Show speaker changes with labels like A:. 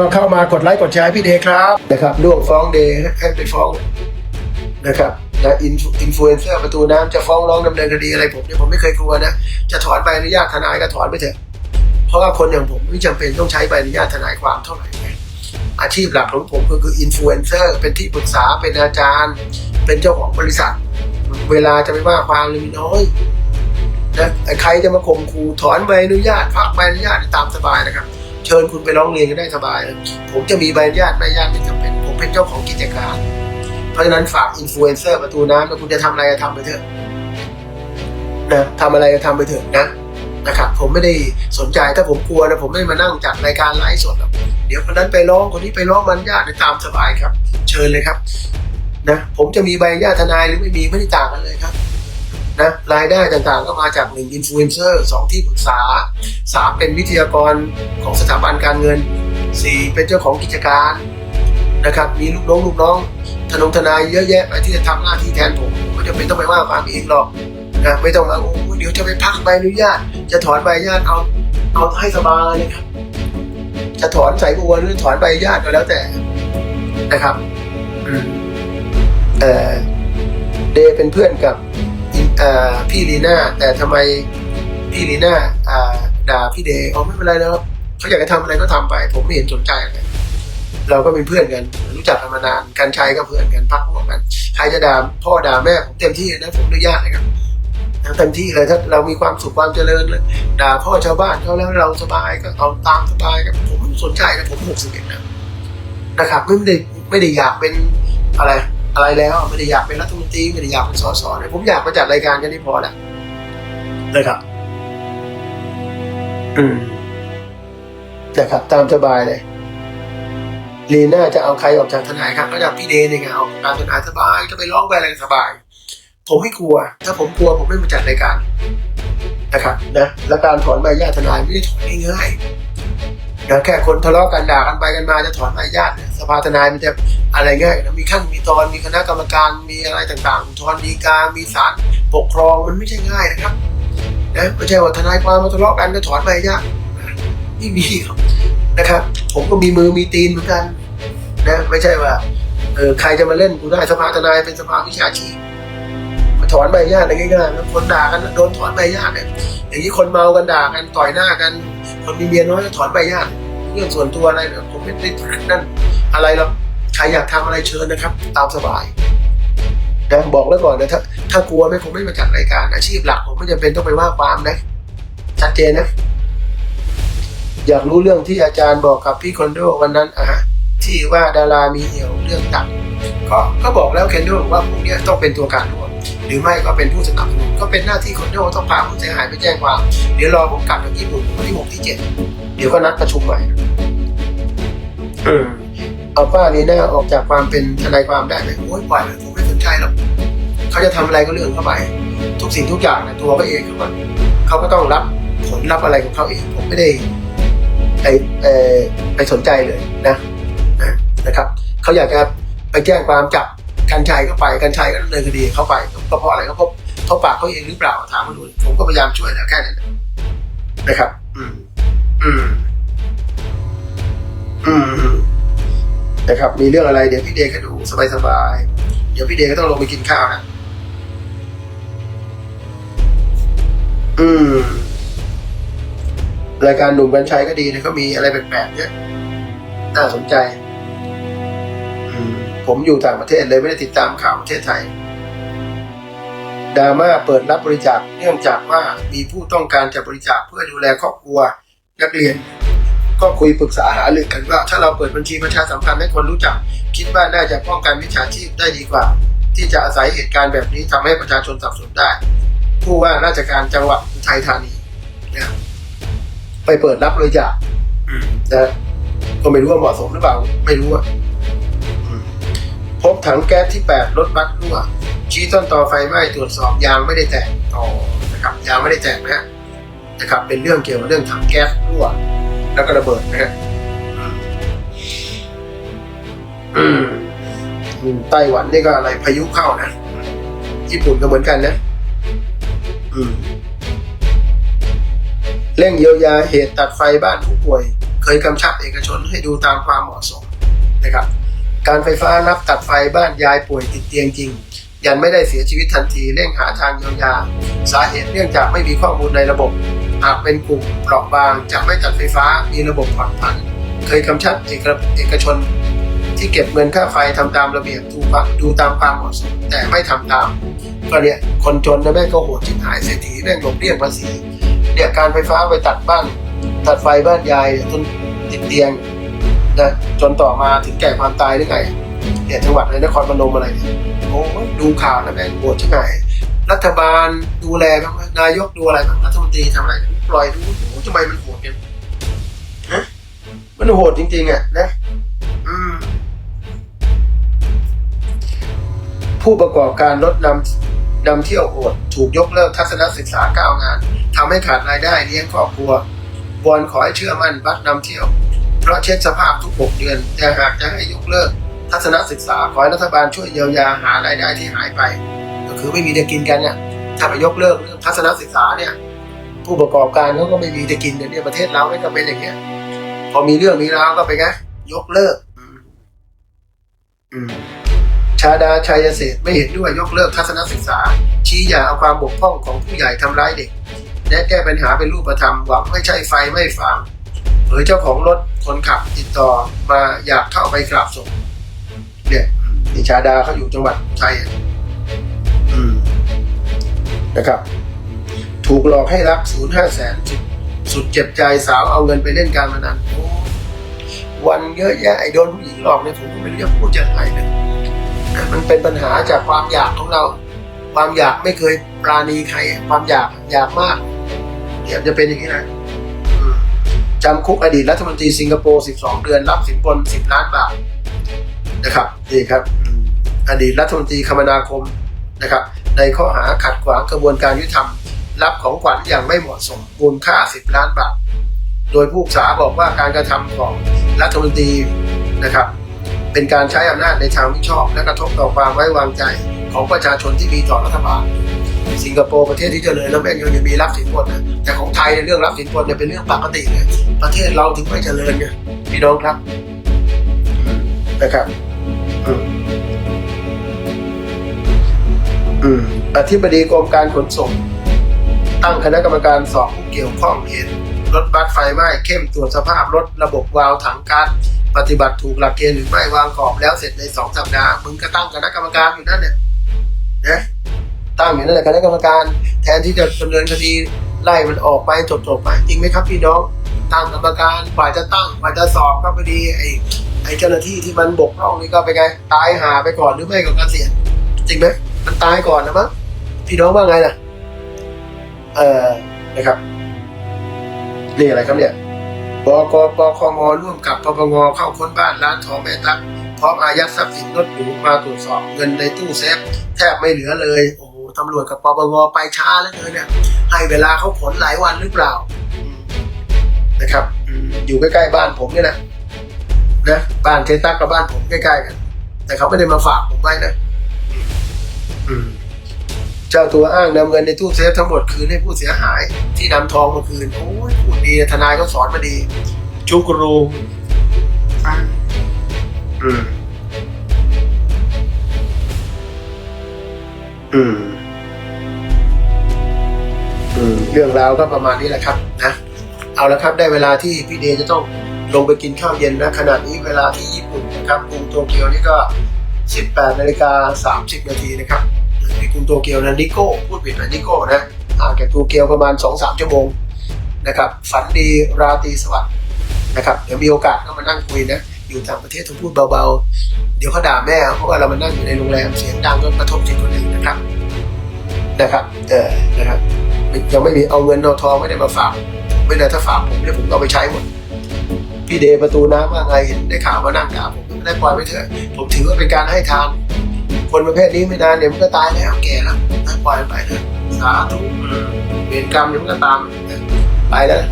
A: ก็เข้ามากดไลค์กดแชร์พี่เดย์ครับนะครับล่วงฟ้องเดย์ให้ไปฟ้องนะครับนะอินอินฟลูเอนเซอร์ประตูน้ำจะฟ้องร้องดำเนินคดีอะไรผมเนี่ยผมไม่เคยกลัวนะจะถอนใบอนุญาตทนายก็ถอนไปเถอะเพราะว่าคนอย่างผมไม่จำเป็นต้องใช้ใบอนุญาตทนายความเท่าไหร่อาชีพหลักของผมก็คืออินฟลูเอนเซอร์เป็นที่ปรึกษาเป็นอาจารย์ เป็นเจ้าของบริษัท เวลาจะไม่ว่าความเลยมีน้อยนะใครจะมาข่มขู่ถอนใบอนุญาตพักใบอนุญาตตามสบายนะครับ ชิญคุณไปร้องเรียนกันได้สบายเลยผมจะมีใบอนุญาตใบอนุญาตไม่จำเป็น ผมเป็นเจ้าของกิจการ เพราะฉะนั้นฝากอินฟลูเอนเซอร์ประตูน้ำแล้วคุณจะทำอะไรก็ทำไปเถอะนะทำอะไรก็ทำไปเถอะนะนะครับผมไม่ได้สนใจถ้าผมกลัวนะผมไม่มานั่งจัดรายการไลฟ์สดหรอกเดี๋ยวคนนั้นไปร้องคนนี้ไปร้องมันญาติตามสบายครับ เชิญเลยครับนะผมจะมีใบอนุญาตทนายหรือไม่มีไม่ได้ต่างกันเลยครับ นะรายได้ต่างๆ ก็มาจากหนึ่งอินฟลูเอนเซอร์สองที่ปรึกษาสามเป็นวิทยากรของสถาบันการเงินสี่เป็นเจ้าของกิจการนะครับมีลูกน้องลูกน้องทนงทนายเยอะแยะไปที่จะทำหน้าที่แทนผมไม่จำเป็นต้องไปว่าความเองหรอกนะไม่ต้องมาโอ้โหเดี๋ยวจะไปพักใบอนุญาต จะถอนใบอนุญาตเอาเอาให้สบายเลยครับ จะถอนสายบัวหรือถอนใบอนุญาตก็แล้วแต่นะครับเออเดย์เป็นเพื่อนกับ พี่ลีน่าแต่ทำไมพี่ลีน่าด่าพี่เดย์อ๋อไม่เป็นไรนะครับเขาอยากจะทำอะไรก็ทำไป ผมไม่เห็นสนใจอะไรเราก็เป็นเพื่อนกันรู้จักกันมานานกันชัยก็เพื่อนกันพักพวกกันใครจะด่าพ่อด่าแม่ผมเต็มที่นะผมอนุญาตนะครับเต็มที่เลยถ้าเรามีความสุขความเจริญเลยด่าพ่อชาวบ้านเขาแล้วเราสบายก็เอาตามสบายกันผมไม่สนใจนะผมหกสิบเอ็ดนะนะครับไม่ได้ไม่ได้อยากเป็นอะไร อะไรแล้วไม่ได้อยากเป็นรัฐมนตรีไม่ได้อยากเป็นสสเลยผมอยากมาจัดรายการแค่นี้พอละเลยครับ อืมนะครับตามสบายเลยลีน่าจะเอาใครออกจากทนายครับก็จะพี่เดนเองอะเอาการทนายสบายจะไปร้องไปอะไรสบาย ผมไม่กลัว ถ้าผมกลัวผมไม่มาจัดรายการนะครับนะและการถอนใบอนุญาตทนายไม่ได้ถอนง่ายๆนะแค่คนทะเลาะกันด่ากันไปกันมาจะถอนใบอนุญาตเนี่ย สภาทนายมันจะอะไรง่ายนะมีขั้นมีตอนมีคณะกรรมการมีอะไรต่างๆถอนดีกา มีศาลปกครองมันไม่ใช่ง่ายนะครับนะไม่ใช่ว่าทนายความมาทะเลาะกันจะถอนใบอนุญาตไม่มีครับนะครับ ผมก็มีมือมีตีนเหมือนกันนะไม่ใช่ว่าเออใครจะมาเล่นกูได้สภาทนายเป็นสภาวิชาชีพมาถอนใบญาติอะไรง่ายๆนะคนด่ากันโดนถอนใบญาติเนี่ยอย่างนี้คนเมากันด่ากันต่อยหน้ากัน คนมีเมียน้อยก็ถอนใบญาติ เรื่องส่วนตัวอะไรเนี่ยผมไม่ได้นั่นอะไรหรอกใครอยากทำอะไรเชิญนะครับ ตามสบายนะบอกไว้ก่อนนะถ้าถ้ากลัวไม่คงไม่มาจัดรายการ อาชีพหลักผมไม่จำเป็นต้องไปว่าความนะชัดเจนนะ อยากรู้เรื่องที่อาจารย์บอกกับพี่คอนโดวันนั้นอะฮะที่ว่าดารามีเหี่ยวเรื่องตับก็ก็บอกแล้วเคนโดว่าพวกนี้ต้องเป็นตัวการร่วมหรือไม่ก็เป็นผู้สนับสนุนก็เป็นหน้าที่คนโดต้องพาผู้เสียหายไปแจ้งความ เดี๋ยวรอผมกลับจากญี่ปุ่นวันที่หกที่เจ็ด ดี๋ยวก็นัดประชุมใหม่อืมเอาป้าลีน่าออกจากความเป็นทนายความได้ไหมโอ้ยปล่อยเลยผมไม่สนใจหรอกเขาจะทำอะไรก็เรื่องเข้าไป ทุกสิ่งทุกอย่างเนี่ยตัวเขาเองเขาก็เขาก็ต้องรับผลรับอะไรของเขาเองผมไม่ได้ไปเอ่อไปสนใจเลยนะนะนะครับเขาอยากจะไปแจ้งความจับกันชัยก็ไปกันชัยก็ดำเนินคดีเข้าไปก็เพราะอะไรก็เพราะเขาปากเขาเองหรือเปล่าถามมาดูผมก็พยายามช่วยแล้วแค่นั้นนะครับ อืม อืมอืมนะครับ มีเรื่องอะไรเดี๋ยวพี่เดย์ก็ดูสบายๆ เดี๋ยวพี่เดย์ก็ต้องลงไปกินข้าวนะ อืม รายการหนุ่มกัญชัยก็ดีนะเขามีอะไรแปลกๆเนี่ยน่าสนใจ อืม ผมอยู่ต่างประเทศเลยไม่ได้ติดตามข่าวประเทศไทยดราม่าเปิดรับบริจาคเนื่องจากว่ามีผู้ต้องการจะบริจาคเพื่อดูแลครอบครัว นักเรียน ก็คุยปรึกษาหารือกันว่า ถ้าเราเปิดบัญชีประชาสัมพันธ์ให้คนรู้จัก คิดว่าน่าจะป้องกันมิจฉาชีพได้ดีกว่า ที่จะอาศัยเหตุการณ์แบบนี้ทำให้ประชาชนสับสนได้ ผู้ว่าราชการจังหวัดอุทัยธานีนะครับไปเปิดรับบริจาคอืมนะก็ไม่รู้ว่าเหมาะสมหรือเปล่า ไม่รู้อะพบถังแก๊สที่8รถบัสรั่วชี้ต้นตอไฟไหม้ตรวจสอบยางไม่ได้แตกอ๋อนะครับยางไม่ได้แตกนะฮะ นะครับเป็นเรื่องเกี่ยวกับเรื่องถังแก๊สรั่วแล้วก็ระเบิดนะฮะอืมไต้หวันนี่ก็อะไรพายุเข้านะญี่ปุ่นก็เหมือนกันนะอืมเร่งเยียวยาเหตุตัดไฟบ้านผู้ป่วย เคยกำชับเอกชนให้ดูตามความเหมาะสมนะครับ การไฟฟ้ารับตัดไฟบ้านยายป่วยติดเตียงจริง ยันไม่ได้เสียชีวิตทันทีเร่งหาทางเยียวยา สาเหตุเนื่องจากไม่มีข้อมูลในระบบ หากเป็นกลุ่มเปราะบางจะไม่ตัดไฟฟ้ามีระบบผ่อนผัน เคยกำชับเอกเอกชน ที่เก็บเงินค่าไฟทำตามระเบียบดูความดูตามความเหมาะสมแต่ไม่ทำตามก็เนี่ยคนจนนะแม่ก็โหดชิบหายเศรษฐีแม่งหลบเลี่ยงภาษีเนี่ยการไฟฟ้าไปตัดบ้านตัดไฟบ้านยายจนติดเตียงนะจนต่อมาถึงแก่ความตายได้ไงเนี่ยจังหวัดในนครพนมอะไรโอ้ดูข่าวนะแม่งโหดชิบหาย รัฐบาลดูแลบ้างนายกดูอะไรบ้างรัฐมนตรีทำอะไรปล่อยดูโอ้ทำไมมันโหดกันฮะมันโหดจริงๆอะนะอืมผู้ประกอบการรถนำนำเที่ยวโหดถูกยกเลิกทัศนศึกษาก้างานทำให้ขาดรายได้เลี้ยงครอบครัววอนขอให้เชื่อมั่นบัตรนำเที่ยว เพราะเช็คสภาพทุก 6 เดือน แต่หากจะให้ยกเลิก ทัศนศึกษาขอให้รัฐบาลช่วยเยียวยาหารายได้ที่หายไป คือไม่มีจะกินกันเนี่ยถ้าไปยกเลิกเรื่องทัศนศึกษาเนี่ย ผู้ประกอบการเขาก็ไม่มีจะกินเนี่ยประเทศเราเนี่ยก็เป็นอย่างเงี้ย พอมีเรื่องมีราวก็ไปไงยกเลิกชาดาชัยเศษไม่เห็นด้วยยกเลิกทัศนศึกษา ชี้อย่าเอาความบกพร่องของผู้ใหญ่ทำร้ายเด็ก และแก้ปัญหาเป็นรูปธรรมหวังไม่ใช่ไฟไม่ฟางเผยเจ้าของรถคนขับติดต่อมาอยากเข้าไปกราบศพเนี่ยนี่ชาดาเขาอยู่จังหวัดอุทัย นะครับ ถูกหลอกให้รับศูนย์ห้าแสนสุดเจ็บใจสาวเอาเงินไปเล่นการพนันวันเยอะแยะไอ้โดนผู้หญิงหลอกเนี่ยผมก็ไม่รู้จะพูดยังไงนะมันเป็นปัญหาจากความอยากของเรา ความอยากไม่เคยปราณีใคร ความอยากอยากมากเดี๋ยวจะเป็นอย่างนี้นะจำคุกอดีตรัฐมนตรีสิงคโปร์ 12 เดือน รับสินบน 10 ล้านบาทนะครับนี่ครับ อดีตรัฐมนตรีคมนาคมนะครับ ในข้อหาขัดขวางกระบวนการยุติธรรม รับของขวัญอย่างไม่เหมาะสมมูลค่า 10 ล้านบาท โดยผู้ษาบอกว่าการกระทำของรัฐมนตรีนะครับ เป็นการใช้อำนาจในทางมิชอบ และกระทบต่อความไว้วางใจของประชาชนที่มีต่อรัฐบาล สิงคโปร์ประเทศที่เจริญแล้วแม่งยังมีรับสินบนนะแต่ของไทยในเรื่องรับสินบนเนี่ยเป็นเรื่องปกติเลยประเทศเราถึงไม่เจริญไงพี่น้องครับนะครับ อธิบดีกรมการขนส่ง ตั้งคณะกรรมการสอบผู้เกี่ยวข้องเหตุรถบัสไฟไหม้เข้มตรวจสภาพรถระบบวาล์วถังก๊าซปฏิบัติถูกหลักเกณฑ์หรือไม่วางกรอบแล้วเสร็จในสองสัปดาห์มึงก็ตั้งคณะกรรมการอยู่นั่นเนี่ยนะตั้งอยู่นั่นแหละคณะกรรมการ แทนที่จะดำเนินคดีไล่มันออกไปจบจบๆไปจริงไหมครับพี่น้องตั้งกรรมการกว่าจะตั้งกว่าจะสอบก็พอดีไอ้ไอ้เจ้าหน้าที่ที่มันบกพร่องนี่ก็ไปไงตายหาไปก่อนหรือไม่ก็เกษียณจริงไหม ตายก่อนนะมั้งพี่น้องว่าไงล่ะเออนะครับนี่อะไรครับเนี่ยบกปคงร่วมกับปปงเข้าค้นบ้านร้านทองแม่ตักพร้อมอายัดทรัพย์สินรถหรูมาตรวจสอบเงินในตู้เซฟแทบไม่เหลือเลย โอ้โหตำรวจกับปปงไปช้าแล้วเนเนี่ย ให้เวลาเขาขนหลายวันหรือเปล่านะครับอยู่ใกล้ๆบ้านผมเนี่ยนะนะบ้านเจตักกับบ้านผมใกล้ๆกัน แต่เขาไม่ได้มาฝากผมไว้นะ เจ้าตัวอ้างนำเงินในตู้เซฟทั้งหมดคืนให้ผู้เสียหาย ที่นำทองมาคืนโอ้ยพูดดีทนายก็สอนมาดี จุกรูอะอืมอืมอืมเรื่องราวก็ประมาณนี้แหละครับนะเอาละครับได้เวลาที่พี่เดย์จะต้องลงไปกินข้าวเย็นนะขณะนี้เวลาที่ญี่ปุ่นนะครับกรุงโตเกียวนี่ก็ 18นาฬิกา30นาทีนะครับ ในกรุงโตเกียวนะนิโก้พูดผิดนะนิโก้นะห่างจากโตเกียวประมาณ 2-3 ชั่วโมงนะครับฝันดีราตรีสวัสดิ์นะครับเดี๋ยวมีโอกาสก็มานั่งคุยนะอยู่ต่างประเทศต้องพูดเบาๆ เดี๋ยวเขาด่าแม่เพราะว่าเรามานั่งอยู่ในโรงแรมเสียงดังก็กระทบจิตคนอื่นนะครับนะครับเออนะครับยังไม่มีเอาเงินเอาทองไม่ได้มาฝากไม่ได้ถ้าฝากผมเนี่ยผมก็เอาไปใช้หมดพี่เดย์ประตูน้ำว่าไงเห็นได้ข่าวว่านั่งด่าผมไม่ได้ปล่อยไปเถอะผมถือว่าเป็นการให้ทาน คนประเภทนี้ไม่นานเดี๋ยวมันก็ตายแล้วแก่แล้วปล่อยไปเถอะสาธุเวรกรรมเดี๋ยวมันก็ตามไปแล้ว